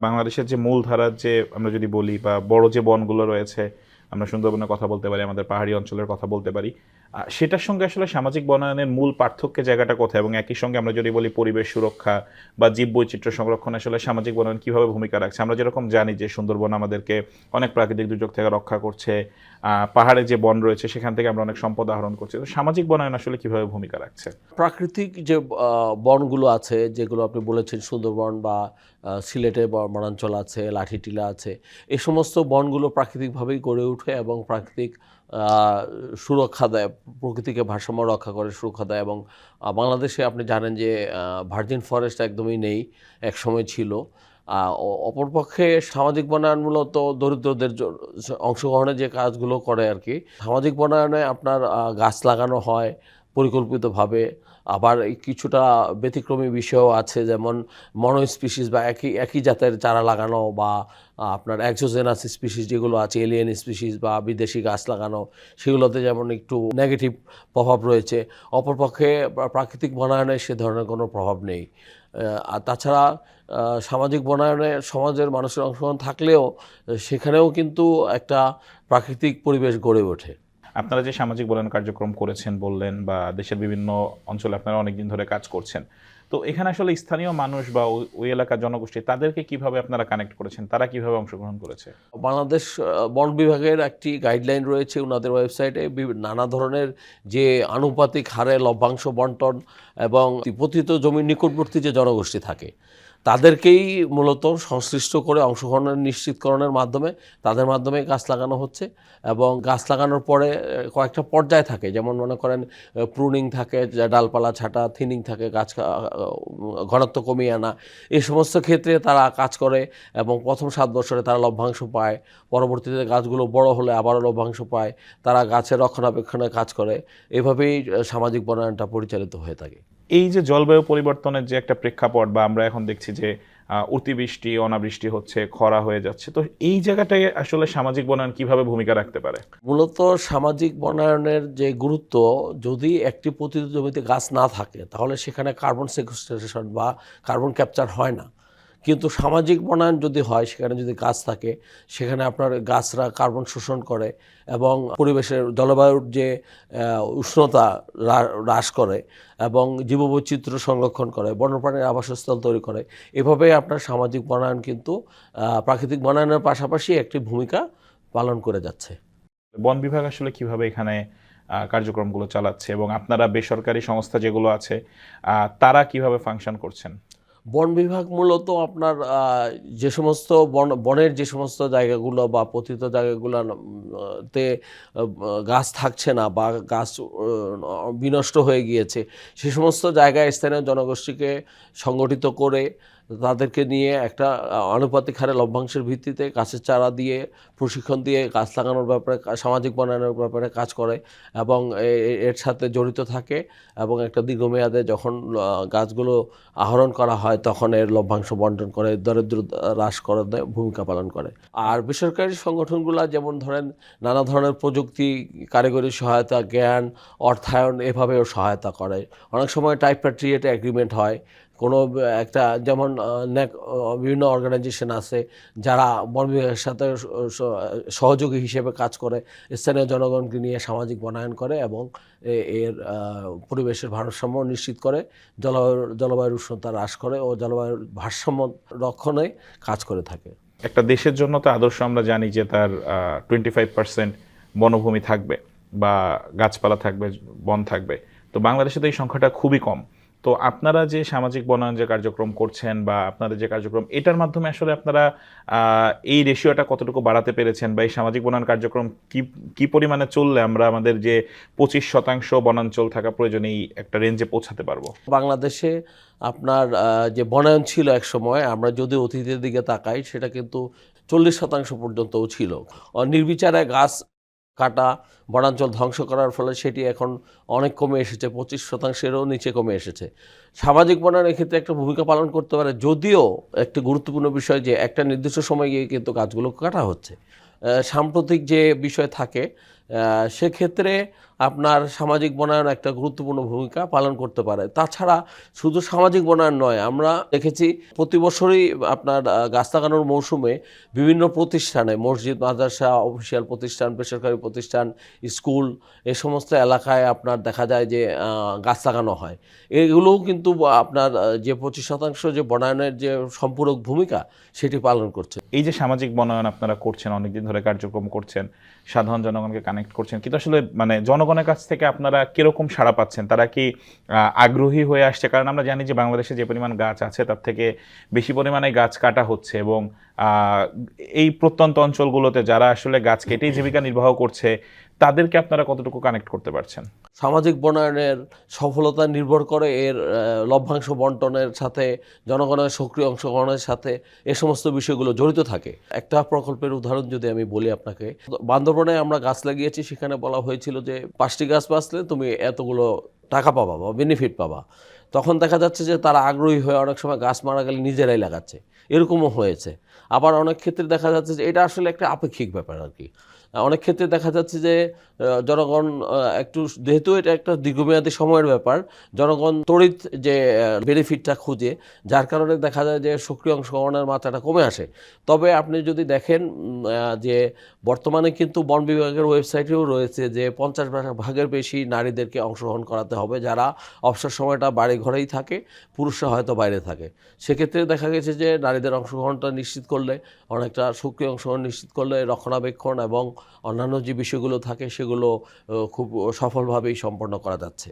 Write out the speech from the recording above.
বাংলাদেশের যে মূলধারার যে আমরা যদি বলি বা বড় যে বনগুলো রয়েছে, আমরা সুন্দরবনের কথা বলতে পারি, আমাদের পাহাড়ি অঞ্চলের কথা বলতে পারি সেটার সঙ্গে আসলে সামাজিক বনায়নের মূল পার্থক্যের জায়গাটা কোথায়? এবং একই সঙ্গে আমরা যদি বলি পরিবেশ সুরক্ষা বা জীব বৈচিত্র্য সংরক্ষণ, আসলে সামাজিক বনায়ন কীভাবে ভূমিকা রাখছে? আমরা যেরকম জানি যে সুন্দরবন আমাদেরকে অনেক প্রাকৃতিক দুর্যোগ থেকে রক্ষা করছে পাহাড়ে যে বন রয়েছে সেখান থেকে আমরা অনেক সম্পদ আহরণ করছি। তো সামাজিক বনায়ন আসলে কীভাবে ভূমিকা রাখছে? প্রাকৃতিক যে বনগুলো আছে, যেগুলো আপনি বলেছেন সুন্দরবন বা সিলেটে বনাঞ্চল আছে, লাঠিটিলা আছে এই সমস্ত বনগুলো প্রাকৃতিকভাবেই গড়ে ওঠে এবং প্রাকৃতিক সুরক্ষা দেয়, প্রকৃতিকে ভারসাম্য রক্ষা করে, সুরক্ষা দেয় এবং বাংলাদেশে আপনি জানেন যে ভার্জিন ফরেস্ট একদমই নেই এক সময় ছিল অপরপক্ষে সামাজিক বনায়ন মূলত দরিদ্রদের অংশগ্রহণে যে কাজগুলো করে আর কি, সামাজিক বনায়নে আপনার গাছ লাগানো হয় পরিকল্পিতভাবে। আবার কিছুটা ব্যতিক্রমী বিষয়ও আছে, যেমন মনো স্পিসিস বা একই একই জাতের চারা লাগানো বা আপনার অ্যাক্সোজেনাস স্পিসিস যেগুলো আছে এলিয়েন স্পিসিস বা বিদেশি গাছ লাগানো, সেগুলোতে যেমন একটু নেগেটিভ প্রভাব রয়েছে, অপরপক্ষে প্রাকৃতিক বনায়নে সে ধরনের কোনো প্রভাব নেই। আর তাছাড়া সামাজিক বনায়নে সমাজের মানুষের অংশগ্রহণ থাকলেও, সেখানেও কিন্তু একটা প্রাকৃতিক পরিবেশ গড়ে ওঠে। আপনারা যে সামাজিক বনায়ন কার্যক্রম করেছেন বললেন বা দেশের বিভিন্ন অঞ্চলে আপনারা অনেকদিন ধরে কাজ করছেন। তো এখানে আসলে স্থানীয় মানুষ বা ওই- এলাকার জনগোষ্ঠী, তাদেরকে কীভাবে আপনারা কানেক্ট করেছেন? তারা কীভাবে অংশগ্রহণ করেছে? বাংলাদেশ বন বিভাগের একটি গাইডলাইন রয়েছে ওনাদের ওয়েবসাইটে নানা ধরনের যে আনুপাতিক হারে লভ্যাংশ বন্টন এবং পতিত জমির নিকটবর্তী যে জনগোষ্ঠী থাকে তাদেরকেই মূলত সংশ্লিষ্ট করে অংশগ্রহণের নিশ্চিতকরণের মাধ্যমে, তাদের মাধ্যমে গাছ লাগানো হচ্ছে এবং গাছ লাগানোর পরে কয়েকটা পর্যায় থাকে। যেমন মনে করেন প্রুনিং থাকে ডালপালা ছাটা থিনিং থাকে, গাছ ঘনত্ব কমিয়ে আনা। এই সমস্ত ক্ষেত্রে তারা কাজ করে এবং প্রথম সাত বছরে তারা লভ্যাংশ পায়। পরবর্তীতে গাছগুলো বড় হলে আবারও লভ্যাংশ পায়। তারা গাছের রক্ষণাবেক্ষণে কাজ করে। এভাবেই সামাজিক বনায়নটা পরিচালিত হয়ে থাকে। এই যে জলবায়ু পরিবর্তনের যে একটা প্রেক্ষাপট বা আমরা এখন দেখছি যে অতিবৃষ্টি, অনাবৃষ্টি হচ্ছে, খরা হয়ে যাচ্ছে, তো এই জায়গাটায় আসলে সামাজিক বনায়ন কীভাবে ভূমিকা রাখতে পারে? মূলত সামাজিক বনায়নের যে গুরুত্ব, যদি একটি পতিত জমিতে গাছ না থাকে, তাহলে সেখানে কার্বন সেকুস্ট্রেশন বা কার্বন ক্যাপচার হয় না। কিন্তু সামাজিক বনায়ন যদি হয়, সেখানে যদি গাছ থাকে, সেখানে আপনার গাছরা কার্বন শোষণ করে এবং পরিবেশের জলবায়ুর যে উষ্ণতা হ্রাস করে এবং জীববৈচিত্র্য সংরক্ষণ করে, বন্যপ্রাণীর আবাসস্থল তৈরি করে এভাবে আপনার সামাজিক বনায়ন কিন্তু প্রাকৃতিক বনায়নের পাশাপাশি একটি ভূমিকা পালন করে যাচ্ছে। বন বিভাগ আসলে কীভাবে এখানে কার্যক্রমগুলো চালাচ্ছে এবং আপনারা বেসরকারি সংস্থা যেগুলো আছে তারা কীভাবে ফাংশন করছেন? বন বিভাগ মূলত আপনার যে সমস্ত বন, বনের যে সমস্ত জায়গাগুলো বা পতিত জায়গাগুলো তে গাছ থাকছে না বা গাছ বিনষ্ট হয়ে গিয়েছে, সে সমস্ত জায়গায় স্থানীয় জনগোষ্ঠীকে সংগঠিত করে তাদেরকে নিয়ে একটা আনুপাতিক হারে লভ্যাংশের ভিত্তিতে গাছের চারা দিয়ে, প্রশিক্ষণ দিয়ে গাছ লাগানোর ব্যাপারে, সামাজিক বনায়নের ব্যাপারে কাজ করে এবং এর সাথে জড়িত থাকে এবং একটা দীর্ঘমেয়াদে যখন গাছগুলো আহরণ করা হয় তখন এর লভ্যাংশ বন্টন করে, দরিদ্র হ্রাস করে ভূমিকা পালন করে। আর বেসরকারি সংগঠনগুলো যেমন ধরেন নানা ধরনের প্রযুক্তি, কারিগরি সহায়তা, জ্ঞান, অর্থায়ন এভাবেও সহায়তা করে। অনেক সময় টাইপ্যাট্রিয়েট এগ্রিমেন্ট হয়। কোনো, একটা যেমন বিভিন্ন অর্গানাইজেশন আছে যারা বন বিভাগের সাথে সহযোগী হিসেবে কাজ করে, স্থানীয় জনগণকে নিয়ে সামাজিক বনায়ন করে এবং এর পরিবেশের ভারসাম্য নিশ্চিত করে জলবায়ুর জলবায়ুর উষ্ণতা হ্রাস করে ও জলবায়ুর ভারসাম্য রক্ষণে কাজ করে থাকে। একটা দেশের জন্য তো আদর্শ আমরা জানি যে তার টোয়েন্টি ফাইভ পার্সেন্ট বনভূমি থাকবে বা গাছপালা থাকবে, বন থাকবে। তো বাংলাদেশে তো এই সংখ্যাটা খুবই কম। তো আপনারা যে সামাজিক বনায়ন যে কার্যক্রম করছেন বা আপনাদের যে কার্যক্রম, এটার মাধ্যমে আসলে আপনারা এই রেশিওটা কতটুকু বাড়াতে পেরেছেন বা এই সামাজিক বনায়ন কার্যক্রম কি কি পরিমাণে চললে আমরা আমাদের যে পঁচিশ শতাংশ বনাঞ্চল থাকা প্রয়োজন এই একটা রেঞ্জে পৌঁছাতে পারব? বাংলাদেশে আপনার যে বনায়ন ছিল এক সময়, আমরা যদি অতীতের দিকে তাকাই, সেটা কিন্তু চল্লিশ শতাংশ পর্যন্তও ছিল। নির্বিচারে গাছ কাটা, বনাঞ্চল ধ্বংস করার ফলে সেটি এখন অনেক কমে এসেছে, পঁচিশ শতাংশেরও নিচে কমে এসেছে। সামাজিক বনায়নের ক্ষেত্রে একটা ভূমিকা পালন করতে পারে, যদিও একটি গুরুত্বপূর্ণ বিষয় যে একটা নির্দিষ্ট সময় গিয়ে কিন্তু গাছগুলো কাটা হচ্ছে। সাম্প্রতিক যে বিষয় থাকে সেক্ষেত্রে আপনার সামাজিক বনায়ন একটা গুরুত্বপূর্ণ ভূমিকা পালন করতে পারে। তাছাড়া শুধু সামাজিক বনায়ন নয়, আমরা দেখেছি প্রতি বছরই আপনার গাছ লাগানোর মৌসুমে বিভিন্ন প্রতিষ্ঠানে, মসজিদ, মাদ্রাসা, অফিসিয়াল প্রতিষ্ঠান, বেসরকারি প্রতিষ্ঠান, স্কুল, এ সমস্ত এলাকায় আপনার দেখা যায় যে গাছ লাগানো হয়। এগুলোও কিন্তু আপনার যে পঁচিশ শতাংশ যে বনায়নের যে সম্পূরক ভূমিকা, সেটি পালন করছে। এই যে সামাজিক বনায়ন আপনারা করছেন, অনেকদিন ধরে কার্যক্রম করছেন সাধারণ জনগণকে কানেক্ট করছেন। কিন্তু আসলে মানে জনগণের কাছ থেকে আপনারা কীরকম সাড়া পাচ্ছেন? তারা কি আগ্রহী হয়ে আসছে? কারণ আমরা জানি যে বাংলাদেশে যে পরিমাণ গাছ আছে, তার থেকে বেশি পরিমাণে গাছ কাটা হচ্ছে এবং এই প্রত্যন্ত অঞ্চলগুলোতে যারা আসলে গাছ কেটেই জীবিকা নির্বাহ করছে তাদেরকে আপনারা কতটুকু কানেক্ট করতে পারছেন? সামাজিক বনায়নের সফলতা নির্ভর করে এর লভ্যাংশ বন্টনের সাথে, জনগণের সক্রিয় অংশগ্রহণের সাথে এ সমস্ত বিষয়গুলো জড়িত থাকে। একটা প্রকল্পের উদাহরণ যদি আমি বলি আপনাকে, বান্দরবনে আমরা গাছ লাগিয়েছি, সেখানে বলা হয়েছিল যে পাঁচটি গাছ বাঁচলে তুমি এতগুলো টাকা পাবা বা বেনিফিট পাবা। তখন দেখা যাচ্ছে যে তারা আগ্রহী হয়ে অনেক সময় গাছ মারা গেলে নিজেরাই লাগাচ্ছে। এরকমও হয়েছে। আবার অনেক ক্ষেত্রে দেখা যাচ্ছে যে এটা আসলে একটা আপেক্ষিক ব্যাপার আর কি। অনেক ক্ষেত্রে দেখা যাচ্ছে যে জনগণ একটু যেহেতু এটা একটা দীর্ঘমেয়াদী সময়ের ব্যাপার, জনগণ তড়িৎ যে বেনিফিটটা খুঁজে, যার কারণে দেখা যায় যে সক্রিয় অংশগ্রহণের মাত্রাটা কমে আসে। তবে আপনি যদি দেখেন যে বর্তমানে কিন্তু বন বিভাগের ওয়েবসাইটেও রয়েছে যে, পঞ্চাশ ভাগের বেশি নারীদেরকে অংশগ্রহণ করাতে হবে যারা অবসর সময়টা বাড়ি ঘরেই থাকে, পুরুষরা হয়তো বাইরে থাকে। সেক্ষেত্রে দেখা গেছে যে, নারীদের অংশগ্রহণটা নিশ্চিত করলে, অনেকটা সক্রিয় অংশ নিশ্চিত করলে রক্ষণাবেক্ষণ এবং অন্যান্য যে বিষয়গুলো থাকে সেগুলো খুব সফলভাবেই সম্পন্ন করা যাচ্ছে।